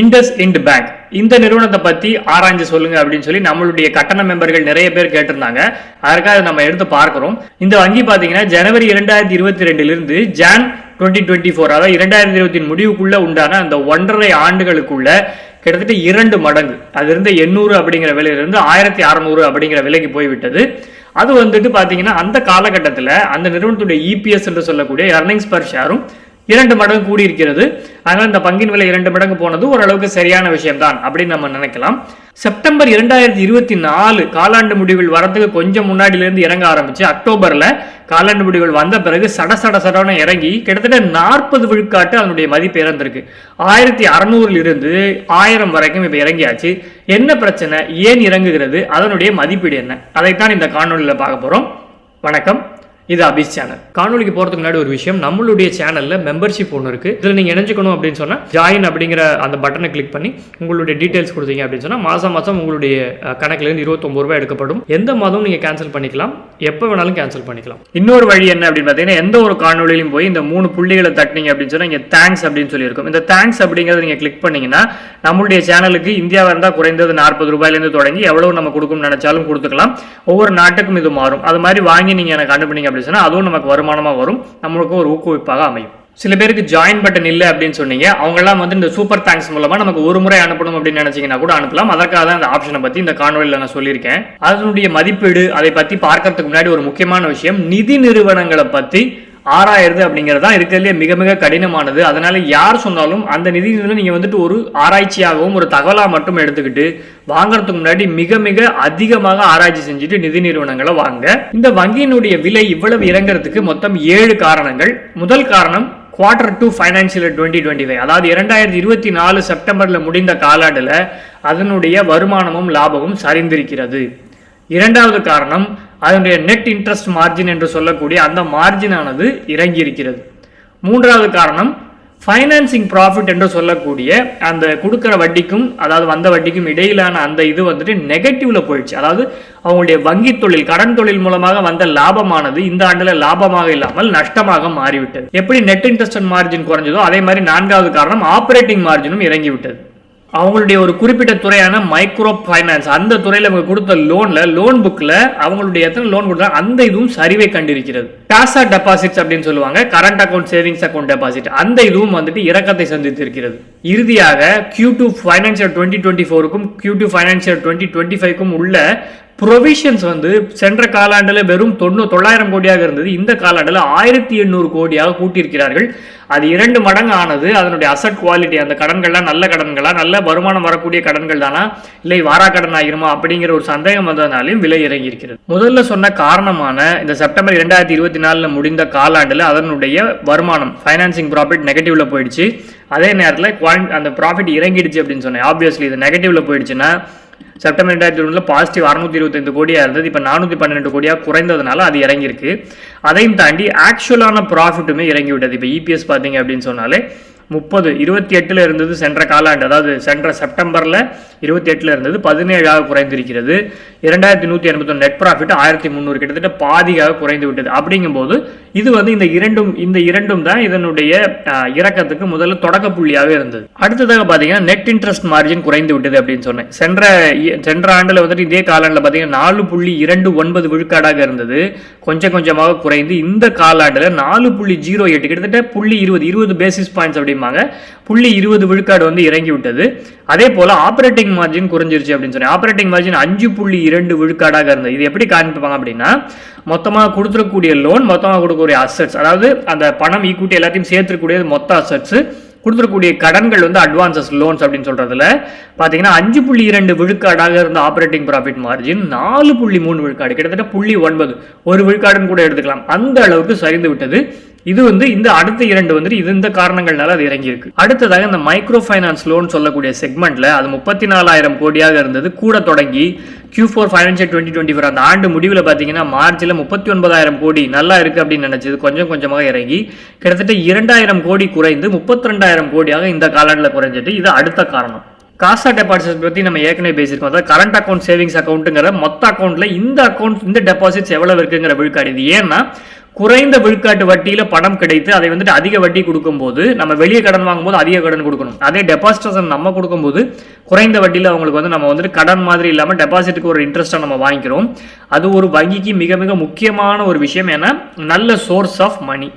Indies இண்ட் bank இந்த நிறுவனத்தை பத்தி ஆராய்ஞ்சு சொல்லுங்க அப்படின்னு சொல்லி நம்மளுடைய கட்டண மெம்பர்கள் நிறைய பேர் கேட்டிருந்தாங்க. அதற்காக அதை நம்ம எடுத்து பார்க்கிறோம். இந்த வங்கி பாத்தீங்கன்னா ஜனவரி இரண்டாயிரத்தி இருபத்தி ரெண்டுல இருந்து ஜான் டுவெண்ட்டி டுவெண்ட்டி ஃபோர் அதாவது இரண்டாயிரத்தி இருபத்தி முடிவுக்குள்ள உண்டான அந்த ஒன்றரை ஆண்டுகளுக்குள்ள கிட்டத்தட்ட இரண்டு மடங்கு. அது இருந்த எண்ணூறு அப்படிங்கிற விலையிலிருந்து ஆயிரத்தி அறநூறு அப்படிங்கிற விலைக்கு போய்விட்டது. அது வந்துட்டு பாத்தீங்கன்னா அந்த காலகட்டத்தில் அந்த நிறுவனத்துடைய இபிஎஸ் என்று சொல்லக்கூடிய எர்னிங்ஸ் பர் ஷேரும் இரண்டு மடங்கு கூடியிருக்கிறது. அதனால் இந்த பங்கின் விலை இரண்டு மடங்கு போனது ஓரளவுக்கு சரியான விஷயம்தான் அப்படின்னு நம்ம நினைக்கலாம். செப்டம்பர் இரண்டாயிரத்தி இருபத்தி நாலு காலாண்டு முடிவில் வரதுக்கு கொஞ்சம் முன்னாடியிலேருந்து இறங்க ஆரம்பிச்சு அக்டோபர்ல காலாண்டு முடிவுகள் வந்த பிறகு சட சட சடன இறங்கி கிட்டத்தட்ட நாற்பது விழுக்காட்டு அதனுடைய மதிப்பு இறந்திருக்கு. ஆயிரத்தி அறநூறுல இருந்து ஆயிரம் வரைக்கும் இப்போ இறங்கியாச்சு. என்ன பிரச்சனை? ஏன் இறங்குகிறது? அதனுடைய மதிப்பீடு என்ன? அதைத்தான் இந்த காணொலியில் பார்க்க போறோம். வணக்கம். இது அபிஸ் சேனல் காணொலிக்கு போகிறதுக்கு முன்னாடி ஒரு விஷயம் நம்மளுடைய சேனலில் மெம்பர்ஷிப் ஒன்று இருக்குது இதில் நீங்கள் இணைஞ்சுக்கணும் அப்படின்னு சொன்னால் ஜாயின் அப்படிங்கிற அந்த பட்டனை கிளிக் பண்ணி உங்களுடைய டீட்டெயில்ஸ் கொடுத்தீங்க அப்படின்னு சொன்னால் மாதம் மாதம் உங்களுடைய கணக்கிலேருந்து கணக்குலேருந்து இருபத்தொம்பது ரூபாய் எடுக்கப்படும். எந்த மாதமும் நீங்கள் கேன்சல் பண்ணிக்கலாம். எப்போ வேணாலும் கேன்சல் பண்ணிக்கலாம். இன்னொரு வழி என்ன அப்படின்னு பார்த்தீங்கன்னா எந்த ஒரு காணொலியிலும் போய் இந்த மூணு புள்ளிகளை தட்டினீங்க அப்படின்னு சொன்னால் இங்கே தேங்க்ஸ் அப்படின்னு சொல்லியிருக்கும். இந்த தேங்க்ஸ் அப்படிங்கிறத நீங்கள் கிளிக் பண்ணீங்கன்னா நம்மளுடைய சேனலுக்கு இந்தியாவாக இருந்தால் குறைந்தது நாற்பது ரூபாயிலேருந்து தொடங்கி எவ்வளவு நம்ம கொடுக்கணும்னு நினைச்சாலும் கொடுத்துக்கலாம். ஒவ்வொரு நாட்டுக்கும் இது மாறும். அது மாதிரி வாங்கி நீங்கள் எனக்கு அனுப்புனீங்க அப்படின்னு சொன்னால் அதுவும் நமக்கு வருமானமாக வரும். நம்மளுக்கு ஒரு ஊக்குவிப்பாக அமையும். சில பேருக்கு ஜாயின் பட்டன் இல்லை அப்படின்னு சொன்னீங்க. அவங்கெல்லாம் வந்து இந்த சூப்பர் தேங்க்ஸ் மூலமா நமக்கு ஒரு முறை அனுப்பணும் அப்படின்னு நினைச்சீங்கன்னா கூட அனுப்பலாம். அதற்காக தான் இந்த ஆப்ஷனை பத்தி இந்த காணொலியில் நான் சொல்லியிருக்கேன். அதனுடைய மதிப்பீடு அதை பற்றி பார்க்கறதுக்கு முன்னாடி ஒரு முக்கியமான விஷயம் நிதி நிறுவனங்களை பற்றி ஆராயிறது அப்படிங்கிறது தான் இருக்கிறதுலே மிக மிக கடினமானது. அதனால் யார் சொன்னாலும் அந்த நிதி நிறுவனம் வந்துட்டு ஒரு ஆராய்ச்சியாகவும் ஒரு தகவலாக மட்டும் எடுத்துக்கிட்டு வாங்குறதுக்கு முன்னாடி மிக மிக அதிகமாக ஆராய்ச்சி செஞ்சுட்டு நிதி நிறுவனங்களை வாங்க. இந்த வங்கியினுடைய விலை இவ்வளவு இறங்குறதுக்கு மொத்தம் ஏழு காரணங்கள். முதல் காரணம் quarter two financial twenty twenty five அதாவது இரண்டாயிரத்தி இருபத்தி நாலு செப்டம்பரில் முடிந்த காலாண்டில் அதனுடைய வருமானமும் லாபமும் சரிந்திருக்கிறது. இரண்டாவது காரணம் அதனுடைய நெட் இன்ட்ரெஸ்ட் மார்ஜின் என்று சொல்லக்கூடிய அந்த மார்ஜினானது இறங்கி இருக்கிறது மூன்றாவது காரணம் ஃபைனான்சிங் ப்ராஃபிட் என்று சொல்லக்கூடிய அந்த கொடுக்குற வட்டிக்கும் அதாவது வந்த வட்டிக்கும் இடையிலான அந்த இது வந்துட்டு நெகட்டிவ்ல போயிடுச்சு. அதாவது அவங்களுடைய வங்கி தொழில் கடன் தொழில் மூலமாக வந்த லாபமானது இந்த ஆண்டில் லாபமாக இல்லாமல் நஷ்டமாக மாறிவிட்டது. எப்படி நெட் இன்ட்ரெஸ்ட் மார்ஜின் குறைஞ்சதோ அதே மாதிரி நான்காவது காரணம் ஆப்ரேட்டிங் மார்ஜினும் இறங்கிவிட்டது. அவங்களுடைய ஒரு குறிப்பிட்ட துறையான மைக்ரோ ஃபைனான்ஸ் அந்த துறையில் அவங்க கொடுத்த லோனில் லோன் புக்கில் அவங்களுடைய எத்தனை லோன் கொடுத்தாங்க அந்த இதுவும் சரிவை கண்டிருக்கிறது. டாசா டெபாசிட்ஸ் அப்படின்னு சொல்லுவாங்க. Current account savings account deposit அந்த இதுவும் வந்துட்டு இறக்கத்தை சந்தித்திருக்கிறது. இறுதியாக Q two financial twenty twenty ஃபோருக்கும் Q two financial twenty twenty ஃபைவ்க்கும் உள்ள ப்ரொவிஷன்ஸ் வந்து சென்ற காலாண்டில் வெறும் தொண்ணூ தொள்ளாயிரம் கோடியாக இருந்தது. இந்த காலாண்டில் ஆயிரத்தி எண்ணூறு கோடியாக கூட்டியிருக்கிறார்கள். அது இரண்டு மடங்கு ஆனது அதனுடைய அசட் குவாலிட்டி அந்த கடன்கள்லாம் நல்ல கடன்களா? நல்ல வருமானம் வரக்கூடிய கடன்கள் தானா இல்லை வாரா கடன் ஆகிருமா அப்படிங்கிற ஒரு சந்தேகம் வந்ததுனாலையும் விலை இறங்கி இருக்கிறது முதல்ல சொன்ன காரணமான இந்த செப்டம்பர் இரண்டாயிரத்தி இருபத்தி நாலில் முடிந்த காலாண்டில் அதனுடைய வருமானம் ஃபைனான்சிங் ப்ராஃபிட் நெகட்டிவ்ல போயிடுச்சு. அதே நேரத்தில் அந்த ப்ராஃபிட் இறங்கிடுச்சு அப்படின்னு சொன்னேன். ஆப்வியஸ்லி இது நெகட்டிவ்ல போயிடுச்சுன்னா செப்டம்பர் ரெண்டாயிரத்தி ஒன்றில் பாசிட்டிவ் அறுநூத்தி இருபத்தைந்து கோடியாக இருந்தது. இப்போ நானூற்றி பன்னெண்டு கோடியாக குறைந்ததுனால அது இறங்கியிருக்கு. அதையும் தாண்டி ஆக்சுவலான ப்ராஃபிட்டுமே இறங்கி விட்டது இப்போ இபிஎஸ் பார்த்தீங்க அப்படின்னு சொன்னாலே முப்பது இருபத்தி எட்டில் இருந்தது சென்ற காலாண்டு. அதாவது சென்ற செப்டம்பரில் இருபத்தி எட்டில் இருந்தது பதினேழாக குறைந்திருக்கிறது. இரண்டாயிரத்தி நூற்றி எண்பத்தொன்று நெட் ப்ராஃபிட் ஆயிரத்தி முந்நூறு கிட்டத்தட்ட பாதியாக குறைந்து விட்டது அப்படிங்கும்போது இது வந்து இந்த இரண்டும் இந்த இரண்டும் தான் இதனுடைய இறக்கத்துக்கு முதல்ல தொடக்க புள்ளியாக இருந்தது. அடுத்ததாக பார்த்தீங்கன்னா நெட் இன்ட்ரெஸ்ட் மார்ஜின் குறைந்து விட்டது அப்படின்னு சொன்னேன். சென்ற இ- சென்ற ஆண்டில் வந்துட்டு இதே காலாண்டில் பார்த்தீங்கன்னா நாலு புள்ளி இரண்டு ஒன்பது விழுக்காடாக இருந்தது. கொஞ்சம் கொஞ்சமாக குறைந்து இந்த காலாண்டில் நாலு புள்ளி ஜீரோ எட்டு கிட்டத்தட்ட புள்ளி இருபது இருபது பேசிஸ் பாயிண்ட்ஸ் அப்படிம்பாங்க. புள்ளி இருபது விழுக்காடு வந்து இறங்கி விட்டது. அதே போல் ஆப்ரேட்டிங் மார்ஜின் குறைஞ்சிருச்சு அப்படின்னு சொன்னேன். ஆப்ரேட்டிங் மார்ஜின் அஞ்சு புள்ளி இரண்டு விழுக்காடாக இருந்தது. இது எப்படி காண்பிப்பாங்க அப்படின்னா மொத்தமாக கொடுத்துருக்கக்கூடிய லோன் மொத்தமாக கொடுக்கக்கூடிய அசட்ஸ் அதாவது அந்த பணம் ஈக்குவிட்டி எல்லாத்தையும் சேர்த்துக்கூடியது மொத்த அசட்ஸு கொடுத்துருக்கூடிய கடன்கள் வந்து அட்வான்சஸ் லோன்ஸ் அப்படின்னு சொல்கிறதுல பார்த்தீங்கன்னா அஞ்சு புள்ளி இரண்டு விழுக்காடாக இருந்த ஆப்ரேட்டிங் ப்ராஃபிட் மார்ஜின் நாலு புள்ளி மூணு விழுக்காடு கிட்டத்தட்ட புள்ளி ஒன்பது. ஒரு விழுக்காடுன்னு கூட எடுத்துக்கலாம். அந்த அளவுக்கு சரிந்து விட்டது. இது வந்து இந்த அடுத்த இரண்டு வந்துட்டு இது இந்த காரணங்கள்னால அது இறங்கியிருக்கு. அடுத்ததாக இந்த மைக்ரோ ஃபைனான்ஸ் லோன் சொல்லக்கூடிய செக்மெண்ட்ல அது முப்பத்தி நாலாயிரம் கோடியாக இருந்தது. கூட தொடங்கி Q four financial twenty twenty four அந்த ஆண்டு முடிவில் பார்த்தீங்கன்னா மார்ச்சில் முப்பத்தி ஒன்பதாயிரம் கோடி நல்லா இருக்கு அப்படின்னு நினைச்சது. கொஞ்சம் கொஞ்சமாக இறங்கி கிட்டத்தட்ட இரண்டாயிரம் கோடி குறைந்து முப்பத்தி ரெண்டாயிரம் கோடியாக இந்த காலாண்டில் குறைஞ்சிட்டு இது அடுத்த காரணம். காசா டெபாசிட்ஸ் பற்றி நம்ம ஏற்கனவே பேசியிருக்கோம். அதாவது கரண்ட் அக்கௌண்ட் சேவிங்ஸ் அக்கௌண்ட்டுங்கிற மொத்த அக்கௌண்ட்டில் இந்த அக்கௌண்ட் இந்த டெபாசிட்ஸ் எவ்வளவு இருக்குங்கிற விழுக்காடு. இது ஏன்னா குறைந்த விழுக்காட்டு வட்டியில பணம் கிடைத்து அதை வந்துட்டு அதிக வட்டி கொடுக்கும்போது நம்ம வெளியே கடன் வாங்கும்போது அதிக கடன் கொடுக்கணும். அதே டெபாசிட்டர்ஸ் நம்ம கொடுக்கும்போது குறைந்த வட்டியில் அவங்களுக்கு வந்து நம்ம வந்துட்டு கடன் மாதிரி இல்லாமல் டெபாசிட்டுக்கு ஒரு இன்ட்ரெஸ்ட்டாக நம்ம வாங்கிக்கிறோம். அது ஒரு வங்கிக்கு மிக மிக முக்கியமான ஒரு விஷயம். ஏன்னா நல்ல சோர்ஸ் ஆஃப் மணி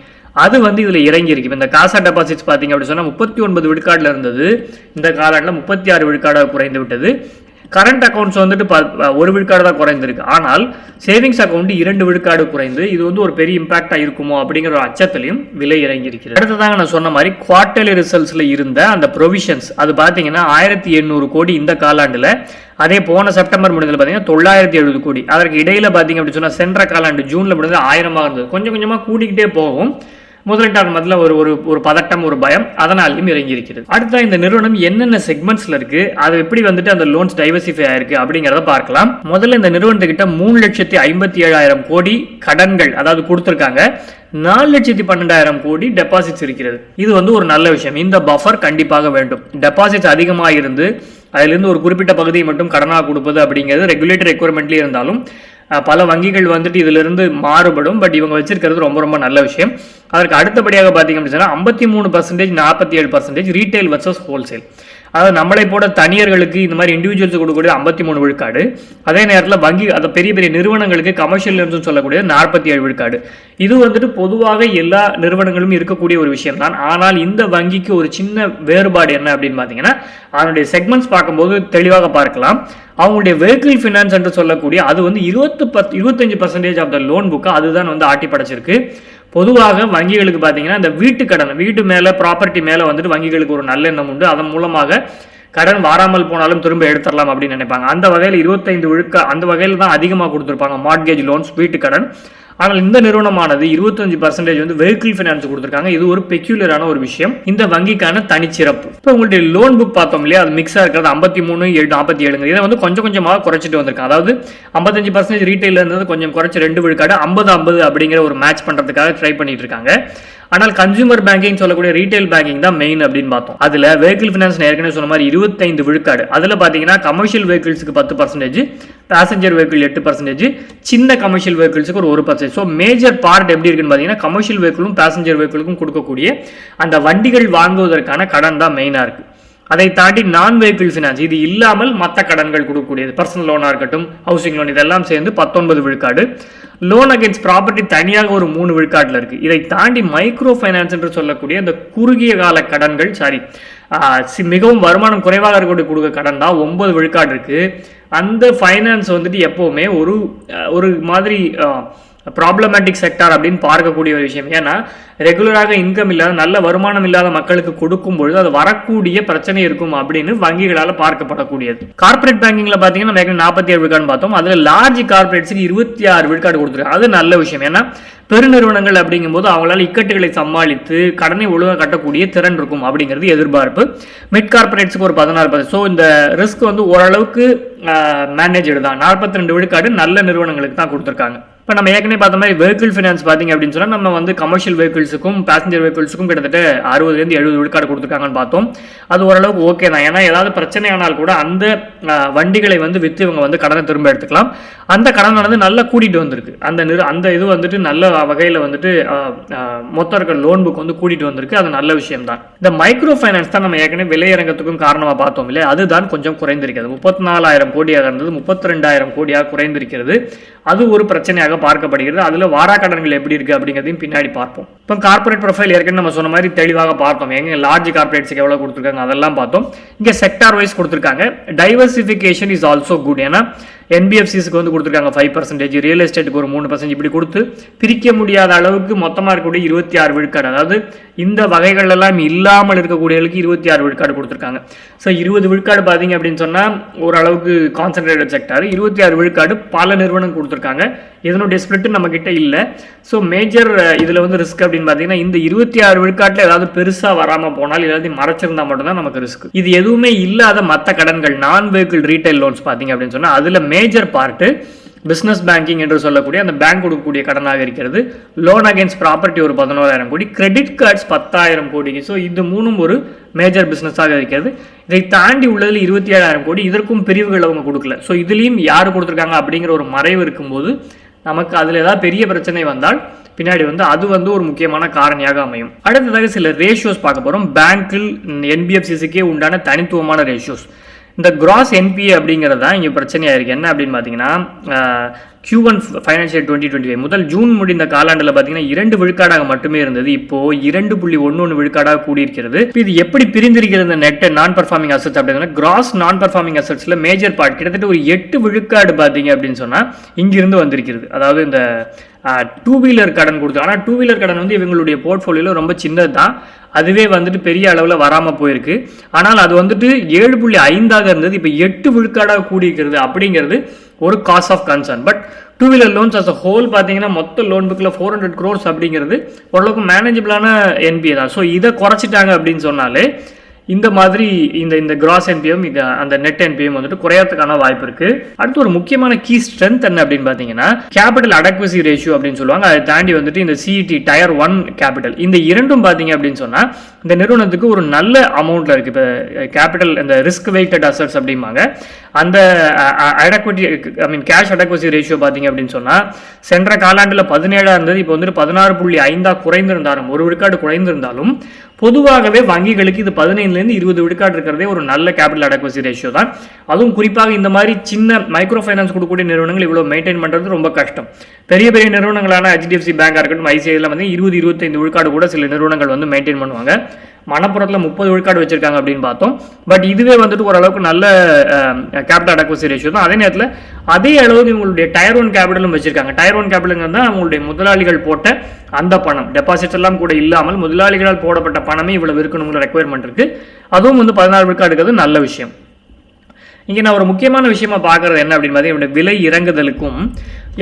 அது வந்து இதில் இறங்கி இருக்கு இந்த காசா டெபாசிட்ஸ் பார்த்தீங்க அப்படின்னு சொன்னால் முப்பத்தி ஒன்பது விழுக்காட்டில் இருந்தது. இந்த காலாண்டில் முப்பத்தி ஆறு விழுக்காடாக குறைந்து விட்டது. கரண்ட் அக்கௌண்ட்ஸ் வந்துட்டு ப- ஒரு விழுக்காடு தான் குறைந்திருக்கு. ஆனால் சேவிங்ஸ் அக்கௌண்ட் இரண்டு விழுக்காடு குறைந்து இது வந்து ஒரு பெரிய இம்பாக்டாக இருக்குமோ அப்படிங்கிற ஒரு அச்சத்திலையும் விலை இறங்கியிருக்கிறது. அடுத்ததாக அடுத்ததாங்க நான் சொன்ன மாதிரி குவார்டர்லி ரிசல்ட்ஸில் இருந்த அந்த ப்ரொவிஷன்ஸ் அது பார்த்தீங்கன்னா ஆயிரத்தி எண்ணூறு கோடி இந்த காலாண்டில். அதே போன செப்டம்பர் முடிஞ்சதுல பார்த்தீங்கன்னா தொள்ளாயிரத்தி எழுபது கோடி. அதற்கு இடையில் பார்த்தீங்க அப்படின்னு சொன்னால் சென்ற காலாண்டு ஜூனில் முடிஞ்சது ஆயிரமாக இருந்தது. கொஞ்சம் கொஞ்சமாக கூடிக்கிட்டே போகும். முதலீட்டாளர் மத்தியில் ஒரு ஒரு ஒரு பதட்டம் ஒரு பயம் அதனாலையும் இறங்கி இருக்கிறது அடுத்த இந்த நிறுவனம் என்னென்ன செக்மெண்ட்ஸ்ல இருக்கு அது எப்படி வந்துட்டு அந்த லோன்ஸ் டைவர்சிஃபை ஆயிருக்கு அப்படிங்கிறத பார்க்கலாம். முதல்ல இந்த நிறுவனத்துக்கிட்ட மூணு லட்சத்தி ஐம்பத்தி ஏழாயிரம் கோடி கடன்கள் அதாவது கொடுத்துருக்காங்க. நாலு லட்சத்தி பன்னெண்டாயிரம் கோடி டெபாசிட்ஸ் இருக்கிறது. இது வந்து ஒரு நல்ல விஷயம். இந்த பஃபர் கண்டிப்பாக வேண்டும். டெபாசிட்ஸ் அதிகமாக இருந்து அதிலிருந்து ஒரு குறிப்பிட்ட பகுதியை மட்டும் கடனாக கொடுப்பது அப்படிங்கிறது ரெகுலேட்டர் ரெக்குவயர்மெண்ட்லேயே இருந்தாலும் பல வங்கிகள் வந்துட்டு இதிலிருந்து மாறுபடும் பட் இவங்க வச்சிருக்கிறது ரொம்ப ரொம்ப நல்ல விஷயம். அதற்கு அடுத்தபடியாக பார்த்தீங்க அப்படின்னு சொன்னால் ஐம்பத்தி மூணு பர்சன்டேஜ் நாற்பத்தி ஏழு பர்சன்டேஜ் ரீட்டைல் வர்சஸ் ஹோல்சேல் அதாவது நம்மளை போட தனியர்களுக்கு இந்த மாதிரி இண்டிவிஜுவல்ஸ் கொடுக்கக்கூடிய ஐம்பத்தி மூணு விழுக்காடு. அதே நேரத்தில் வங்கி அதை பெரிய பெரிய நிறுவனங்களுக்கு கமர்ஷியல் லோன்ஸ் சொல்லக்கூடிய நாற்பத்தி ஏழு விழுக்காடு. இது வந்துட்டு பொதுவாக எல்லா நிறுவனங்களும் இருக்கக்கூடிய ஒரு விஷயம் தான். ஆனால் இந்த வங்கிக்கு ஒரு சின்ன வேறுபாடு என்ன அப்படின்னு பார்த்தீங்கன்னா அதனுடைய செக்மெண்ட்ஸ் பார்க்கும்போது தெளிவாக பார்க்கலாம். அவங்களுடைய வெஹிக்கிள் ஃபினான்ஸ் என்று சொல்லக்கூடிய அது வந்து இருபத்து பத்து இருபத்தஞ்சு percentage of the loan book அதுதான் வந்து ஆட்டி படைச்சிருக்கு பொதுவாக வங்கிகளுக்கு பார்த்தீங்கன்னா இந்த வீட்டு கடன் வீட்டு மேலே ப்ராப்பர்ட்டி மேலே வந்துட்டு வங்கிகளுக்கு ஒரு நல்லெண்ணம் உண்டு. அதன் மூலமாக கடன் வாராமல் போனாலும் திரும்ப எடுத்துடலாம் அப்படின்னு நினைப்பாங்க. அந்த வகையில் இருபத்தைந்து விழுக்க அந்த வகையில் தான் அதிகமாக கொடுத்துருப்பாங்க மார்ட்கேஜ் லோன்ஸ் வீட்டு கடன். ஆனால் இந்த நிறுவனமானது இருபத்தஞ்சு பர்சன்டேஜ் வந்து வெஹிக்கிள் ஃபினான்ஸ் கொடுத்துருக்காங்க. இது ஒரு பெக்யூலரான ஒரு விஷயம். இந்த வங்கிக்கான தனிச்சிறப்பு. இப்போ உங்களுடைய லோன் புக் பார்த்தோம் இல்லையா? அது மிக்ஸாக இருக்கிறது. ஐம்பத்தி மூணு ஏழு நாற்பத்தி ஏழுங்க இதை வந்து கொஞ்சம் கொஞ்சமாக குறைச்சிட்டு வந்திருக்காங்க. அதாவது ஐம்பத்தஞ்சு பர்சன்டேஜ் ரீட்டைல இருந்தது கொஞ்சம் குறைச்சி ரெண்டு விழுக்காடு ஐம்பது ஐம்பது அப்படிங்கிற ஒரு மேட்ச் பண்ணுறதுக்காக ட்ரை பண்ணிட்டு இருக்காங்க. ஆனால் கன்சூமர் பேங்கிங் சொல்லக்கூடிய ரீட்டைல் பேங்கிங் தான் மெயின் அப்படின்னு பார்த்தோம். அதில் வெஹிக்கிள் ஃபினான்ஸ் ஏற்கனவே சொன்ன மாதிரி இருபத்தைந்து விழுக்காடு. அதில் பார்த்தீங்கன்னா கமர்ஷியல் வெஹிக்கிள்ஸுக்கு பத்து பர்சன்டேஜ் பேசஞ்சர் வெஹிக்கிள் எட்டு பர்சன்டேஜ் சின்ன கமர்ஷியல் வெஹிக்கிள்ஸுக்கு ஒரு ஒரு பர்சன்டேஜ் ஸோ மேஜர் பார்ட் எப்படி இருக்குன்னு பார்த்தீங்கன்னா கமர்ஷியல் வெஹிக்கிளும் பேசஞ்சர் வெஹிக்கிளுக்கும் கொடுக்கக்கூடிய அந்த வண்டிகள் வாங்குவதற்கான கடன் தான் மெயினாக இருக்குது அதை தாண்டி நான் வெஹிக்கிள் ஃபினான்ஸ் இது இல்லாமல் மற்ற கடன்கள் கொடுக்கக்கூடியது. பர்சனல் லோனாக இருக்கட்டும் ஹவுசிங் லோன் இதெல்லாம் சேர்ந்து பத்தொன்பது விழுக்காடு. லோன் அகேன்ஸ்ட் ப்ராப்பர்ட்டி தனியாக ஒரு மூணு விழுக்காட்டில் இருக்குது இதை தாண்டி மைக்ரோ ஃபைனான்ஸ் என்று சொல்லக்கூடிய அந்த குறுகிய கால கடன்கள் சாரி மிகவும் வருமானம் குறைவாக இருக்கக்கூடிய கொடுக்க கடன் தான் ஒன்பது விழுக்காடு இருக்குது அந்த ஃபைனான்ஸ் வந்துட்டு எப்போவுமே ஒரு ஒரு மாதிரி ப்ராப்ளமேட்டிக் செக்டார் அப்படின்னு பார்க்கக்கூடிய ஒரு விஷயம். ஏன்னா ரெகுலராக இன்கம் இல்லாத நல்ல வருமானம் இல்லாத மக்களுக்கு கொடுக்கும் பொழுது அது வரக்கூடிய பிரச்சனை இருக்கும் அப்படின்னு வங்கிகளால் பார்க்கப்படக்கூடியது. கார்ப்பரேட் பேங்கிங்ல பார்த்தீங்கன்னா நம்ம நாற்பத்தி ஏழு விழுக்காடு பார்த்தோம். அதில் லார்ஜ் கார்பரேட்ஸுக்கு இருபத்தி ஆறு விழுக்காடு கொடுத்துருக்காங்க. அது நல்ல விஷயம். ஏன்னா பெருநிறுவனங்கள் அப்படிங்கும்போது அவங்களால இக்கட்டுகளை சமாளித்து கடனை ஒழுங்காக கட்டக்கூடிய திறன் இருக்கும் அப்படிங்கிறது எதிர்பார்ப்பு. மிட் கார்பரேட்ஸுக்கு ஒரு பதினாறு பர்சன்ட் ஸோ இந்த ரிஸ்க் வந்து ஓரளவுக்கு மேனேஜ்டு தான். நாற்பத்தி ரெண்டு விழுக்காடு நல்ல நிறுவனங்களுக்கு தான் கொடுத்துருக்காங்க. இப்போ நம்ம ஏற்கனவே பார்த்த மாதிரி வெஹிக்கிள் ஃபினான்ஸ் பார்த்தீங்க அப்படின்னு சொன்னால் நம்ம வந்து கமர்ஷியல் வெஹிக்கிள்ஸுக்கும் பேசஞ்சர் வெஹிக்கிள்ஸுக்கும் கிட்டத்தட்ட அறுபதுலேருந்து எழுபது விழுக்காடு கொடுத்துருக்காங்கன்னு பார்த்தோம். அது ஓரளவுக்கு ஓகே தான். ஏன்னா ஏதாவது பிரச்சனை ஆனால் கூட அந்த வண்டிகளை வந்து விற்று இவங்க வந்து கடனை திரும்ப எடுத்துக்கலாம். அந்த கடனானது நல்லா கூட்டிகிட்டு வந்திருக்கு. அந்த நிறு அந்த இது வந்துட்டு நல்ல வகையில் வந்துட்டு மொத்தம் இருக்கிற லோன் புக் வந்து கூட்டிகிட்டு வந்திருக்கு. அது நல்ல விஷயம் தான். இந்த மைக்ரோ ஃபைனான்ஸ் தான் நம்ம ஏற்கனவே விலையிறங்கத்துக்கும் காரணமாக பார்த்தோம் இல்லையா? அதுதான் கொஞ்சம் குறைந்திருக்கிறது. முப்பத்தி நாலாயிரம் கோடியாக இருந்தது. முப்பத்தி ரெண்டாயிரம் கோடியாக குறைந்திருக்கிறது. அது ஒரு பிரச்சனையாக பார்க்கப்படுகிறது. அதில் வாராக்கடன்கள் எப்படி இருக்கு அப்படிங்கிறதையும் பின்னாடி பார்ப்போம். இப்போ கார்ப்பரேட் ப்ரொஃபைல் ஏற்கனவே நம்ம சொன்ன மாதிரி தெளிவாக பார்த்தோம். எங்கே லார்ஜ் கார்பரேட்ஸுக்கு எவ்வளோ கொடுத்துருக்காங்க அதெல்லாம் பார்த்தோம். இங்கே செக்டார் வைஸ் கொடுத்துருக்காங்க. டைவர்சிஃபிகேஷன் இஸ் ஆல்சோ குட் ஏன்னா என்பிஎஃப்சிஸ்க்கு வந்து கொடுத்துருக்காங்க. ஃபைவ் பர்சன்டேஜ் ரியல் எஸ்டேட்டுக்கு ஒரு மூணு பர்சன்ட் இப்படி கொடுத்து பிரிக்க முடியாத அளவுக்கு மொத்தமாக இருக்கக்கூடிய இருபத்தி ஆறு விழுக்காடு. அதாவது இந்த வகைகள் எல்லாம் இல்லாமல் இருக்கக்கூடியவர்களுக்கு இருபத்தி ஆறு விழுக்காடு கொடுத்துருக்காங்க. ஸோ இருபது விழுக்காடு பார்த்தீங்க அப்படின்னு சொன்னால் ஓரளவுக்கு கான்சன்ட்ரேட்டட் செக்டார் இருபத்தி ஆறு விழுக்காடு பல நிறுவனம் கொடுத்துருக்காங்க. இதனுடைய ஸ்பிரிட்டு நம்மக்கிட்ட இல்லை. ஸோ மேஜர் இதில் வந்து ரிஸ்க் அப்படின்னு பார்த்தீங்கன்னா இந்த இருபத்தி ஆறு விழுக்காட்டில் ஏதாவது பெருசாக வராமல் போனால் எல்லாத்தையும் மறைச்சிருந்தா மட்டும்தான் நமக்கு ரிஸ்க் இது எதுவுமே இல்லாத மற்ற கடன்கள் நான் வெஹிக்கிள் ரீட்டைல் லோன்ஸ் பார்த்தீங்க அப்படின்னு சொன்னால் அதில் மேஜர் பார்ட்டு பிஸ்னஸ் பேங்கிங் என்று சொல்லக்கூடிய அந்த பேங்க் கொடுக்கக்கூடிய கடனாக இருக்கிறது. லோன் அகேன்ஸ்ட் ப்ராப்பர்ட்டி ஒரு பதினோராயிரம் கோடி. கிரெடிட் கார்ட்ஸ் பத்தாயிரம் கோடிக்கு ஸோ இது மூணும் ஒரு மேஜர் பிஸ்னஸாக இருக்கிறது. இதை தாண்டி உள்ளதில் இருபத்தி ஏழாயிரம் கோடி இதற்கும் பிரிவுகள் அவங்க கொடுக்கல. ஸோ இதுலேயும் யார் கொடுத்துருக்காங்க அப்படிங்கிற ஒரு மறைவு இருக்கும்போது நமக்கு அதில் ஏதாவது பெரிய பிரச்சனை வந்தால் பின்னாடி வந்து அது வந்து ஒரு முக்கியமான காரணியாக அமையும். அடுத்ததாக சில ரேஷியோஸ் பார்க்க போகிறோம் பேங்க்கில் என்பிஎஃப்சிசிக்கே உண்டான தனித்துவமான ரேஷியோஸ் இந்த கிராஸ் என்பிஏ அப்படிங்கிறது தான் இங்கே பிரச்சனையாக இருக்குது என்ன அப்படின்னு பார்த்தீங்கன்னா Q one financial twenty twenty five முதல் ஜூன் முடிந்த காலாண்டில் பார்த்தீங்கன்னா இரண்டு விழுக்காடாக மட்டுமே இருந்தது. இப்போ இரண்டு புள்ளி ஒன்று ஒன்று விழுக்காடாக கூடியிருக்கிறது. இப்போ இது எப்படி பிரிந்திருக்கிறது இந்த நெட் நான் பர்ஃபார்மிங் அசட்ஸ் அப்படின்னா கிராஸ் நான் பர்ஃபார்மிங் அசட்ஸில் மேஜர் பார்ட் கிட்டத்தட்ட ஒரு எட்டு விழுக்காடு பார்த்தீங்க அப்படின்னு சொன்னால் இங்கிருந்து வந்திருக்கிறது. அதாவது இந்த டூ வீலர் கடன் கொடுத்து ஆனால் டூ வீலர் கடன் வந்து இவங்களுடைய போர்ட்ஃபோலியோவில் ரொம்ப சின்னது தான் அதுவே வந்துட்டு பெரிய அளவில் வராமல் போயிருக்கு. ஆனால் அது வந்துட்டு ஏழு புள்ளி ஐந்தாக இருந்தது இப்போ எட்டு விழுக்காடாக கூடியிருக்கிறது அப்படிங்கிறது ஒரு cause of concern but two wheeler loans as a whole பார்த்தீங்கன்னா மொத்த லோன் புக்கில் ஃபோர் ஹண்ட்ரட் க்ரோர்ஸ் அப்படிங்கிறது ஓரளவுக்கு மேனேஜபிளான என்பிஏ தான். ஸோ இதை குறைச்சிட்டாங்க அப்படின்னு சொன்னாலே இந்த மாதிரி இந்த இந்த கிராஸ் என்பிஎம் இது அந்த நெட் என்பிஎம் வந்துட்டு குறையறதுக்கான வாய்ப்பு இருக்கு. அடுத்து ஒரு முக்கியமான கீ ஸ்ட்ரென்த் என்ன அப்படின்னு பார்த்தீங்கன்னா கேபிட்டல் அடக்வசி ரேஷியோ அப்படின்னு சொல்லுவாங்க. அதை தாண்டி வந்துட்டு இந்த சிஇடி டயர் ஒன் கேபிட்டல் இந்த இரண்டும் பார்த்தீங்க அப்படின்னு சொன்னால் இந்த நிறுவனத்துக்கு ஒரு நல்ல அமௌண்ட்ல இருக்கு. இப்போ கேபிட்டல் இந்த ரிஸ்க் வெயிட்டட் அசட்ஸ் அப்படிம்பாங்க. அந்த அடக்வட்டி ஐ மீன் கேஷ் அடக்வசி ரேஷியோ பார்த்தீங்க அப்படின்னு சொன்னால் சென்ற காலாண்டில் பதினேழாக இருந்தது இப்போ வந்துட்டு பதினாறு புள்ளி ஐந்தாக குறைந்திருந்தாலும் ஒரு விழுக்காடு குறைந்திருந்தாலும் பொதுவாகவே வங்கிகளுக்கு இது பதினைந்துலேருந்து இருபது விழுக்காடு இருக்கிறதே ஒரு நல்ல கேபிட்டல் அடக்வசி ரேஷியோ தான். அதுவும் குறிப்பாக இந்த மாதிரி சின்ன மைக்ரோ ஃபைனான்ஸ் கொடுக்கக்கூடிய நிறுவனங்கள் இவ்வளோ மெயின்டைன் பண்ணுறது ரொம்ப கஷ்டம். பெரிய பெரிய நிறுவனங்களான ஹெச்டிஎஃப்சி பேங்காக இருக்கட்டும் ஐசிஐயில் வந்து இருபது இருபத்தைந்து விழுக்காடு கூட சில நிறுவனங்கள் வந்து மெயின்டைன் பண்ணுவாங்க. மணப்புறத்தில் முப்பது விழுக்காடு வச்சிருக்காங்க அப்படின்னு பார்த்தோம். பட் இதுவே வந்துட்டு ஓரளவுக்கு நல்ல கேபிட்டல் அடக்குவசி ரேஷியோ தான். அதே நேரத்தில் அதே அளவுக்கு இவங்களுடைய டயர் ஒன் கேபிட்டலும் வச்சிருக்காங்க. டயர் ஒன் கேபிட்டலுங்கிறது தான் அவங்களுடைய முதலாளிகள் போட்ட அந்த பணம். டெபாசிட்ஸ் எல்லாம் கூட இல்லாமல் முதலாளிகளால் போடப்பட்ட பணமே இவ்வளவு இருக்கணுங்கிற ரெக்குவயர்மெண்ட் இருக்கு. அதுவும் வந்து பதினாறு விழுக்காடுங்கிறது நல்ல விஷயம். இங்கே நான் ஒரு முக்கியமான விஷயமா பார்க்குறது என்ன அப்படின்னு பார்த்தீங்கன்னா விலை இறங்குதலுக்கும்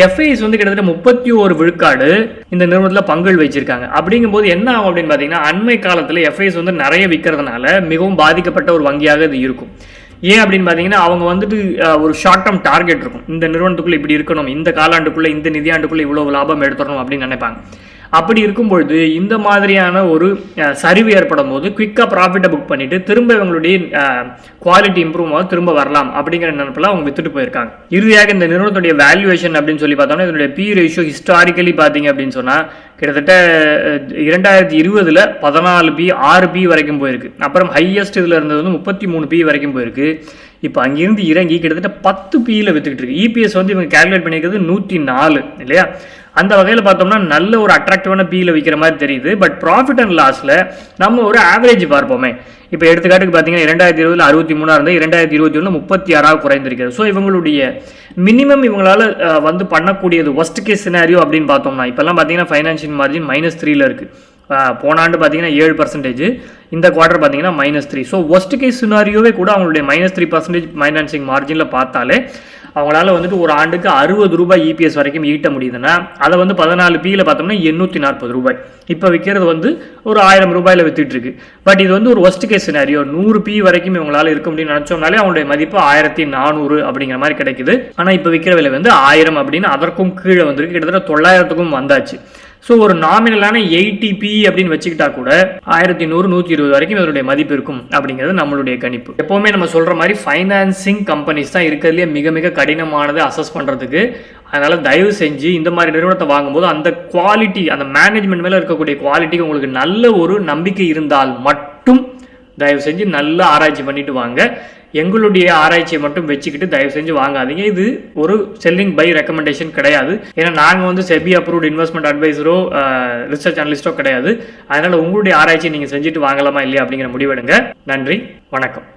எஃப்ஐஎஸ் வந்து கிட்டத்தட்ட முப்பத்தி ஒரு விழுக்காடு இந்த நிறுவனத்தில் பங்கு வச்சிருக்காங்க. அப்படிங்கும்போது என்ன ஆகும் அப்படின்னு பார்த்தீங்கன்னா அண்மை காலத்தில் எஃப்ஐஎஸ் வந்து நிறைய விற்கிறதுனால மிகவும் பாதிக்கப்பட்ட ஒரு வங்கியாக இது இருக்கும். ஏன் அப்படின்னு பார்த்தீங்கன்னா அவங்க வந்துட்டு ஒரு ஷார்ட் டேர்ம் டார்கெட் இருக்கும். இந்த நிறுவனத்துக்குள்ளே இப்படி இருக்கணும் இந்த காலாண்டுக்குள்ளே இந்த நிதியாண்டுக்குள்ளே இவ்வளோ லாபம் எடுத்துடணும் அப்படின்னு நினைப்பாங்க. அப்படி இருக்கும்பொழுது இந்த மாதிரியான ஒரு சரிவு ஏற்படும் போது குவிக்காக ப்ராஃபிட்டை புக் பண்ணிவிட்டு திரும்ப இவங்களுடைய குவாலிட்டி இம்ப்ரூவ் ஆகும் திரும்ப வரலாம் அப்படிங்கிற நினைப்பில் அவங்க வித்துட்டு போயிருக்காங்க. இறுதியாக இந்த நிறுவனத்துடைய வேல்யூவேஷன் அப்படின்னு சொல்லி பார்த்தோம்னா இதனுடைய பி ரேஷியோ ஹிஸ்டாரிக்கலி பார்த்தீங்க அப்படின்னு சொன்னால் கிட்டத்தட்ட இரண்டாயிரத்தி இருபதில் பதினாலு பி ஆறு பி வரைக்கும் போயிருக்கு. அப்புறம் ஹையஸ்ட் இதில் இருந்தது வந்து முப்பத்தி மூணு பி வரைக்கும் போயிருக்கு. இப்போ அங்கிருந்து இறங்கி கிட்டத்தட்ட பத்து பியில் வித்துக்கிட்டு இருக்கு. இபிஎஸ் வந்து இவங்க கேல்குலேட் பண்ணியிருக்கிறது நூற்றி நாலு இல்லையா? அந்த வகையில் பார்த்தோம்னா நல்ல ஒரு அட்ராக்டிவான பியில் விற்கிற மாதிரி தெரியுது. பட் ப்ராஃபிட் அண்ட் லாஸில் நம்ம ஒரு ஆவரேஜ் பார்ப்போமே. இப்போ எடுத்துக்காட்டுக்கு பார்த்தீங்கன்னா இரண்டாயிரத்தி இருபதில் அறுபத்தி மூணாக இருந்தால் இரண்டாயிரத்தி இருபத்தி ஒன்று முப்பத்தி ஆறாக குறைந்திருக்கிறது. ஸோ இவங்களுடைய மினிமம் இவங்களால வந்து பண்ணக்கூடியது ஒஸ்ட் கேஸ் சினாரியோ அப்படின்னு பார்த்தோம்னா இப்போல்லாம் பார்த்தீங்கன்னா ஃபைனான்ஷியல் மார்ஜின் மைனஸ் த்ரீயில் இருக்குது போன ஆண்டு பார்த்தீங்கன்னா ஏழு பர்சன்டேஜ் இந்த குவார்டர் பார்த்தீங்கன்னா minus three so worst case சினாரியோவே கூட அவங்களுடைய மைனஸ் த்ரீ பர்சன்டேஜ் ஃபைனான்சிங் மார்ஜினில் பார்த்தாலே அவங்களால வந்துட்டு ஒரு ஆண்டுக்கு அறுபது ரூபாய் இபிஎஸ் வரைக்கும் ஈட்ட முடியுதுன்னா அதை வந்து பதினாலு பியில் பார்த்தோம்னா எண்ணூற்றி நாற்பது ரூபாய். இப்போ விற்கிறது வந்து ஒரு ஆயிரம் ரூபாயில் வித்துட்டு இருக்கு. பட் இது வந்து ஒரு ஒஸ்ட் கேஸ் சினாரியோ நூறு பி வரைக்கும் இவங்களால இருக்க முடியும்னு நினச்சோம்னாலே அவங்களுடைய மதிப்பு ஆயிரத்தி நானூறு அப்படிங்கிற மாதிரி கிடைக்குது. ஆனால் இப்போ விற்கிற விலை வந்து ஆயிரம் அப்படின்னு அதற்கும் கீழே வந்திருக்கு. கிட்டத்தட்ட தொள்ளாயிரத்துக்கும் வந்தாச்சு. ஸோ ஒரு நாமினலான எயிட்டிபி அப்படின்னு வச்சுக்கிட்டா கூட ஆயிரத்தி நூறு நூற்றி இருபது வரைக்கும் இதனுடைய மதிப்பு இருக்கும் அப்படிங்கிறது நம்மளுடைய கணிப்பு. எப்போவுமே நம்ம சொல்கிற மாதிரி ஃபைனான்சிங் கம்பெனிஸ் தான் இருக்கிறதுலே மிக மிக கடினமானது அசஸ் பண்ணுறதுக்கு அதனால் தயவு செஞ்சு இந்த மாதிரி நிறுவனத்தை வாங்கும்போது அந்த குவாலிட்டி அந்த மேனேஜ்மெண்ட் மேலே இருக்கக்கூடிய குவாலிட்டிக்கு உங்களுக்கு நல்ல ஒரு நம்பிக்கை இருந்தால் மட்டும் தயவு செஞ்சு நல்லா ஆராய்ச்சி பண்ணிட்டு வாங்க. எங்களுடைய ஆராய்ச்சியை மட்டும் வச்சுக்கிட்டு தயவு செஞ்சு வாங்காதீங்க. இது ஒரு செல்லிங் பை ரெக்கமெண்டேஷன் கிடையாது. ஏன்னா நாங்கள் வந்து செபி அப்ரூவ்ட் இன்வெஸ்ட்மெண்ட் அட்வைசரோ ரிசர்ச் அனலிஸ்டோ கிடையாது. அதனால் உங்களுடைய ஆராய்ச்சியை நீங்கள் செஞ்சுட்டு வாங்கலாமா இல்லையா அப்படிங்கிற முடிவெடுங்க. நன்றி வணக்கம்.